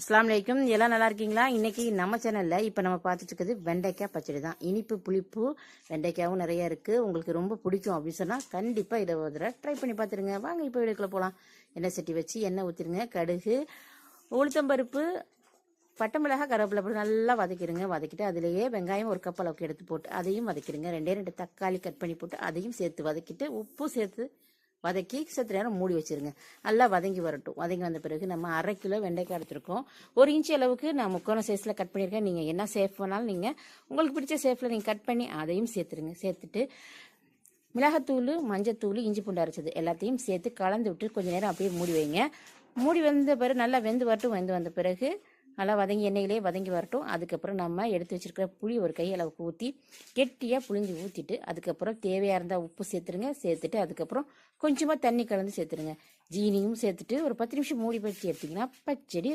அஸ்லாம் வலைக்கும் எல்லாம் நல்லா இருக்கீங்களா? இன்றைக்கி நம்ம சேனலில் இப்போ நம்ம பார்த்துட்டு இருக்கிறது வெண்டைக்காய் பச்சடி தான். இனிப்பு புளிப்பு வெண்டைக்காயும் நிறைய இருக்குது உங்களுக்கு ரொம்ப பிடிக்கும் அப்படின்னு சொன்னால் கண்டிப்பாக இதை ஒரு தடவை ட்ரை பண்ணி பார்த்துருங்க. வாங்க இப்போ வீடுக்குள்ளே போகலாம் எண்ணெய் சட்டி வச்சு எண்ணெய் ஊற்றிருங்க கடுகு உளுத்தம்பருப்பு பட்டை மிளகாய் கருவேப்பிலை போட்டு நல்லா வதக்கிடுங்க. வதக்கிட்டு அதிலேயே வெங்காயம் ஒரு கப் அளவுக்கு எடுத்து போட்டு அதையும் வதக்கிடுங்க. ரெண்டே ரெண்டு தக்காளி கட் பண்ணி போட்டு அதையும் சேர்த்து வதக்கிட்டு உப்பு சேர்த்து வதக்கி சத்து நேரம் மூடி வச்சிருங்க. நல்லா வதங்கி வரட்டும். வதங்கி வந்த பிறகு நம்ம அரை கிலோ வெண்டைக்காய் எடுத்துருக்கோம். ஒரு இன்ச்சு அளவுக்கு நான் முக்கோண சைஸில் கட் பண்ணியிருக்கேன். நீங்கள் என்ன சேஃப் வேணாலும் நீங்கள் உங்களுக்கு பிடிச்ச சேஃபில் நீங்கள் கட் பண்ணி அதையும் சேர்த்துருங்க. சேர்த்துட்டு மிளகாத்தூள் மஞ்சத்தூள் இஞ்சி பூண்டு அரைச்சது எல்லாத்தையும் சேர்த்து கலந்து விட்டு கொஞ்ச நேரம் அப்படியே மூடி வைங்க. மூடி வந்த பிறகு நல்லா வெந்து வரட்டும். வெந்து வந்த பிறகு நல்லா வதங்கி எண்ணெயிலே வதங்கி வரட்டும். அதுக்கப்புறம் நம்ம எடுத்து வச்சுருக்கிற புளி ஒரு கையளவுக்கு ஊற்றி கெட்டியாக புளிஞ்சு ஊற்றிட்டு அதுக்கப்புறம் தேவையாக இருந்தால் உப்பு சேர்த்துருங்க. சேர்த்துட்டு அதுக்கப்புறம் கொஞ்சமாக தண்ணி கலந்து சேர்த்துருங்க. ஜீனியும் சேர்த்துட்டு ஒரு பத்து நிமிஷம் மூடி பறித்து எடுத்திங்கன்னா பச்சடி